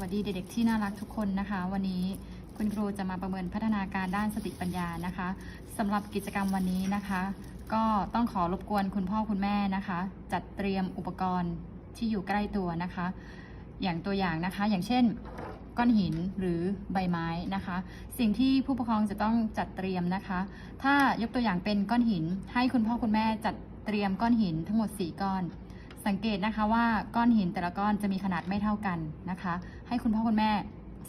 วัสดีเด็กๆที่น่ารักทุกคนนะคะ วันนี้คุณครูจะมาประเมินพัฒนาการด้านสติปัญญานะคะสำหรับกิจกรรมวันนี้นะคะ ก็ต้องขอรบกวนคุณพ่อคุณแม่นะคะ จัดเตรียมอุปกรณ์ที่อยู่ใกล้ตัวนะคะ อย่างตัวอย่างนะคะ อย่างเช่นก้อนหินหรือใบไม้นะคะ สิ่งที่ผู้ปกครองจะต้องจัดเตรียมนะคะ ถ้ายกตัวอย่างเป็นก้อนหิน ให้คุณพ่อคุณแม่จัดเตรียมก้อนหินทั้งหมด 4 ก้อน สังเกตนะคะว่าก้อนหินแต่ละก้อนจะมีขนาดไม่เท่ากันนะคะ ให้คุณพ่อคุณแม่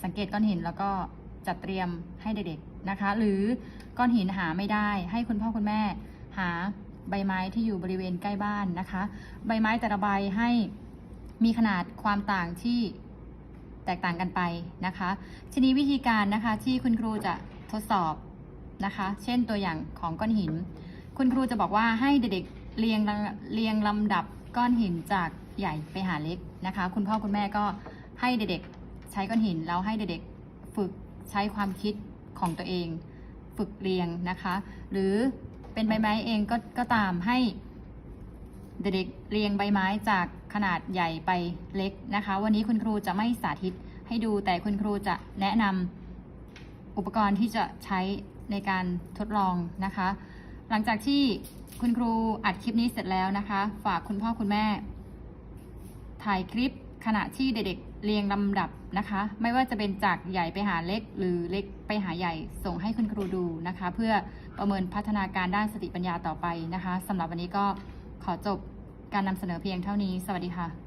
สังเกตก้อนหินแล้วก็จัดเตรียมให้เด็กๆนะคะ หรือก้อนหินหาไม่ได้ ให้คุณพ่อคุณแม่หาใบไม้ที่อยู่บริเวณใกล้บ้านนะคะ ใบไม้แต่ละใบให้มีขนาดความต่างที่แตกต่างกันไปนะคะทีนี้วิธีการนะคะที่คุณครูจะทดสอบนะคะ เช่นตัวอย่างของก้อนหิน คุณครูจะบอกว่าให้เด็กๆเรียงเรียงลำดับ ก้อนหินจากใหญ่ไปหาเล็กนะคะ คุณพ่อคุณแม่ก็ให้เด็กๆใช้ก้อนหินแล้วให้เด็กๆฝึกใช้ความคิดของตัวเอง ฝึกเรียงนะคะ หรือเป็นใบไม้เองก็ก็ตามให้เด็กๆเรียงใบไม้จากขนาดใหญ่ไปเล็กนะคะ วันนี้คุณครูจะไม่สาธิตให้ดูแต่คุณครูจะแนะนำอุปกรณ์ที่จะใช้ในการทดลองนะคะ หลังจากที่คุณครูอัดคลิปนี้เสร็จแล้วนะคะ ฝากคุณพ่อคุณแม่ ถ่ายคลิปขณะที่เด็กๆเรียงลำดับนะคะ ไม่ว่าจะเป็นจากใหญ่ไปหาเล็ก หรือเล็กไปหาใหญ่ส่งให้คุณครูดูนะคะ เพื่อประเมินพัฒนาการด้านสติปัญญาต่อไปนะคะสำหรับวันนี้ก็ขอจบการนำเสนอเพียงเท่านี้ สวัสดีค่ะ